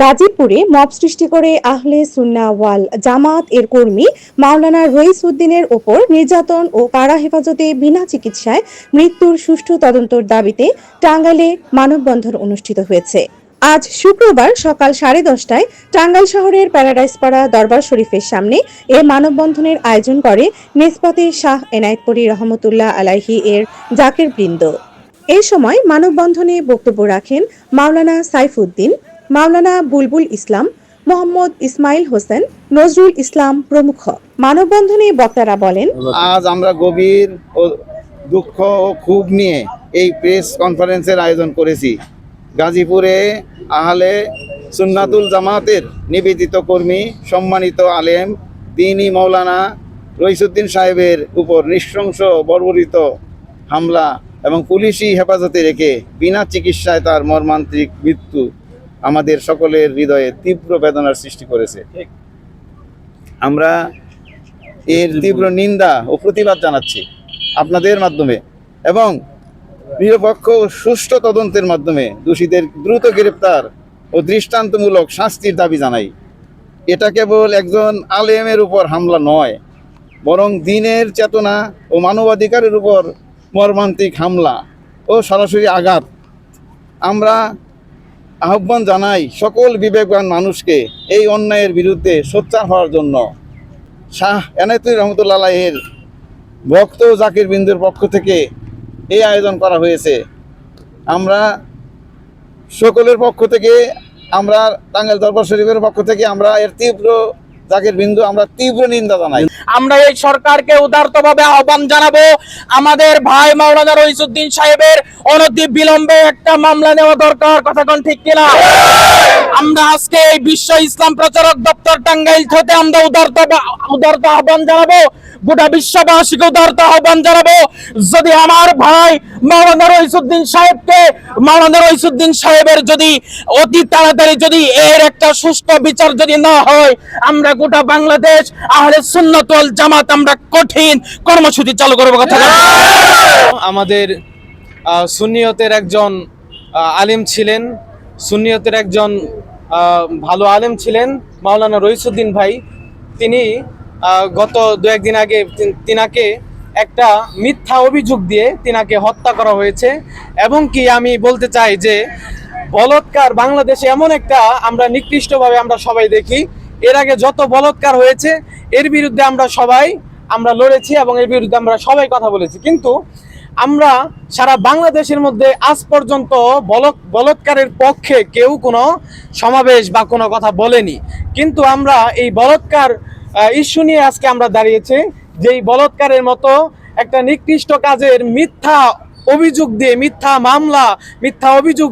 গাজীপুরে মব সৃষ্টি করে আহলে সুন্না ওয়াল জামাত এর কর্মী মাওলানা রইস উদ্দিনের ওপর নির্যাতন ও কারা হেফাজতে বিনা চিকিৎসায় মৃত্যুর সুষ্ঠু তদন্তর দাবিতে টাঙ্গাইলে মানববন্ধন অনুষ্ঠিত হয়েছে। আজ শুক্রবার সকাল সাড়ে দশটায় টাঙ্গাইল শহরের প্যারাডাইস পাড়া দরবার শরীফের সামনে এ মানববন্ধনের আয়োজন করে নেসপতে শাহ এনায়েতপুরী রহমতুল্লাহ আলাইহি এর জাকের বৃন্দ। এই সময় মানববন্ধনে বক্তব্য রাখেন মাওলানা সাইফুদ্দিন মাওলানা বুলবুল ইসলাম, মোহাম্মদ ইসমাইল হোসেন, নজরুল ইসলাম প্রমুখ। মানববন্ধনে বক্তারা বলেন, আজ আমরা গভীর ও দুঃখ ও ক্ষোভ নিয়ে এই প্রেস কনফারেন্সের আয়োজন করেছি। গাজীপুরে আহলে সুন্নাতুল জামাতের নিবেদিত কর্মী, সম্মানিত আলেম, তিনি মৌলানা রইসুদ্দিন সাহেবের উপর নৃশংস বর্বরিত হামলা এবং পুলিশি হেফাজতে রেখে বিনা চিকিৎসায় তার মর্মান্তিক মৃত্যু আমাদের সকলের হৃদয়ে তীব্র বেদনার সৃষ্টি করেছে। আমরা এর তীব্র নিন্দা ও প্রতিবাদ জানাচ্ছি আপনাদের মাধ্যমে এবং নিরপেক্ষ ও সুষ্ঠু তদন্তের মাধ্যমে দোষীদের দ্রুত গ্রেপ্তার ও দৃষ্টান্তমূলক শাস্তির দাবি জানাই। এটা কেবল একজন আলেমের উপর হামলা নয় বরং দিনের চেতনা ও মানবাধিকারের উপর মর্মান্তিক হামলা ও সরাসরি আঘাত। আমরা আহ্বান জানাই সকল বিবেকবান মানুষকে এই অন্যায়ের বিরুদ্ধে সোচ্চার হওয়ার জন্য। শাহ এনায়তুল রহমতুল্লাহ এর ভক্ত জাকির বিন্দুর পক্ষ থেকে এই আয়োজন করা হয়েছে। আমরা সকলের পক্ষ থেকে, আমরা টাঙ্গাইল দরবার শরীফের পক্ষ থেকে আমরা এর তীব্র জাকির বিন্দু, আমরা তীব্র নিন্দা জানাই। আমরা এই সরকারকে উদারতভাবে আহ্বান জানাব। আমাদের ভাই মাওলানা রইসুদ্দিন সাহেবের অনতি বিলম্বে একটা মামলা নেওয়া দরকার, কথা কোন ঠিক কিনা? আমরা আজকে এই বিশ্ব ইসলাম প্রচারক দপ্তর টাঙ্গাইল থেকে আমরা উদারত উদারত আহ্বান জানাব। গোটা বিশ্ববাসীকে উদারত আহ্বান জানাব। যদি আমার ভাই মাওলানা রইসুদ্দিন সাহেবকে মাওলানা রইসুদ্দিন সাহেবের যদি অতি তাড়াতাড়ি যদি এর একটা সুষ্ঠু বিচার যদি না হয় আমরা গোটা বাংলাদেশ আহলে সুন্নাত ওয়াল জামাত আমরা কঠিন কর্মসূচি চালু করব কথা আমাদের আহ, সুন্নিয়তের একজন আলেম ছিলেন। সুন্নিয়তের একজন ভালো আলেম ছিলেন, মাওলানা রইসুদ্দিন ভাই। তিনি গত দু একদিন আগে তিনাকে একটা মিথ্যা অভিযোগ দিয়ে তিনাকে হত্যা করা হয়েছে। এবং কি আমি বলতে চাই যে, বলৎকার বাংলাদেশে এমন একটা আমরা নিকৃষ্টভাবে আমরা সবাই দেখি। এর আগে যত বলৎকার হয়েছে, এর বিরুদ্ধে আমরা সবাই আমরা লড়েছি এবং এর বিরুদ্ধে আমরা সবাই কথা বলেছি। কিন্তু আমরা সারা বাংলাদেশের মধ্যে আজ পর্যন্ত বলৎ বলৎকারের পক্ষে কেউ কোনো সমাবেশ বা কোনো কথা বলেনি। কিন্তু আমরা এই বলৎকার ইস্যু নিয়ে আজকে আমরা দাঁড়িয়েছি যে এই বলৎকারের মতো একটা নিকৃষ্ট কাজের মিথ্যা অভিযোগ দিয়ে, মিথ্যা মামলা, মিথ্যা অভিযোগ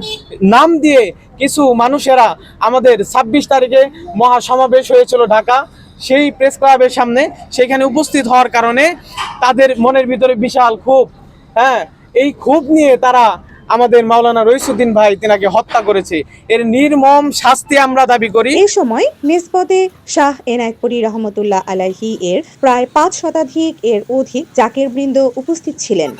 নাম দিয়ে কিছু মানুষেরা আমাদের ছাব্বিশ তারিখে মহাসমাবেশ হয়েছিল ঢাকা। সেই প্রেস ক্লাবের সামনে সেখানে উপস্থিত হওয়ার কারণে তাদের মনের ভিতরে বিশাল ক্ষোভ হ্যাঁ এই ক্ষোভ নিয়ে তারা আমাদের মাওলানা রইসুদ্দিন ভাই তিনাকে হত্যা করেছে। এর নির্মম শাস্তি আমরা দাবি করি। এই সময় নিসবতে শাহ এনায়কপুরি রহমতুল্লাহ আলাহি এর প্রায় পাঁচ শতাধিক এর অধিক জাকের বৃন্দ উপস্থিত ছিলেন।